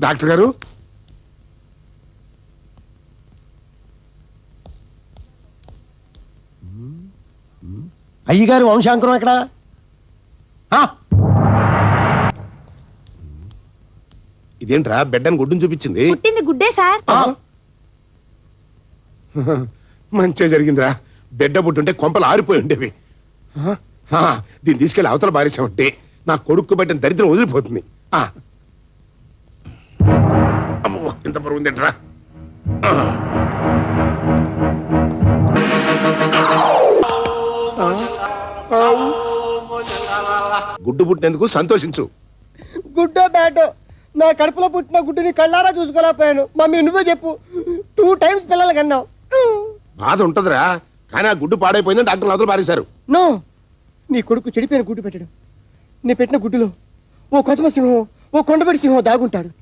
Doctor గారు? అయ్యగారు వంశాంకురం ఎక్కడ? ఆ, ఇదేంట్రా బెడ్ అని గుడ్డును చూపించింది? పుట్టింది గుడ్డే సార్. ఆ? మంచిగా జరిగిందిరా. బిడ్డ పుట్టుంటే కొంపలు ఆరిపోయి ఉండేవి. ఆ? ఆ, దీన్ని తీసుకెళ్ళి అవతల బారేసామంటే నా కొడుకు బట్టిన దరిద్రం వదిలిపోతుంది. ఇంత ఆ. ఆవు. గుడ్డు పుట్టినందుకు సంతోషించు. గుడ్డో బ్యాటో నా కడుపులో పుట్టిన గుడ్డుని కళ్ళారా చూసుకోలేకపోయాను. మమ్మీ నువ్వే చెప్పు. టూ టైమ్స్ పిల్లలు కన్నావు. బాధ ఉంటదిరా. కానీ ఆ గుడ్డు పాడైపోయిందని డాక్టర్లు అవతల పారేశారు. నో నీ కొడుకు చెడిపోయిన గుడ్డు పెట్టడం. నీ పెట్టిన గుడ్డులో ఓ కొత్తమ సింహం ఓ కొండపడి సింహం దాగుంటాడు.